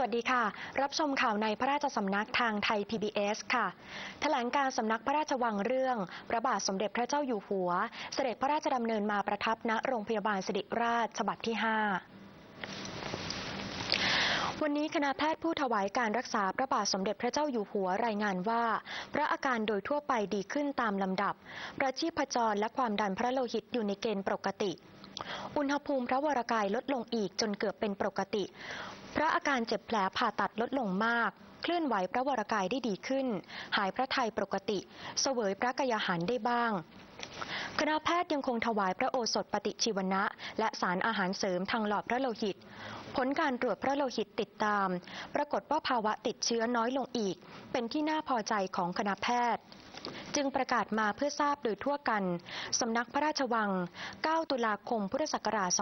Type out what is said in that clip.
สวัสดีค่ะ รับชมข่าวในพระราชสำนักทางไทย PBS ค่ะ แถลงการสำนักพระราชวังเรื่อง พระบาทสมเด็จพระเจ้าอยู่หัว เสด็จพระราชดำเนินมาประทับณโรงพยาบาลสิริราชฉบับที่ 5วันนี้คณะแพทย์ผู้ถวายการรักษาพระบาทสมเด็จพระเจ้าอยู่หัวรายงานว่า พระอาการโดยทั่วไปดีขึ้นตามลำดับ ประชีพจรและความดันพระโลหิตอยู่ในเกณฑ์ปกติ อุณหภูมิพระวรกายลดลงอีกจนเกือบเป็นปกติ พระอาการเจ็บแผลผ่าตัดลดลงมากเคลื่อนไหวพระวรกายได้ดีขึ้น หายพระทัยปกติ เสวยพระกายาหารได้บ้าง คณะแพทย์ยังคงถวายพระโอสถปฏิชีวนะ และสารอาหารเสริมทางหลอดพระโลหิต ผลการตรวจพระโลหิตติดตาม ปรากฏว่าภาวะติดเชื้อน้อยลงอีก เป็นที่น่าพอใจของคณะแพทย์ จึงประกาศมาเพื่อทราบโดยทั่วกัน สำนักพระราชวัง 9 ตุลาคม พุทธศักราช 2557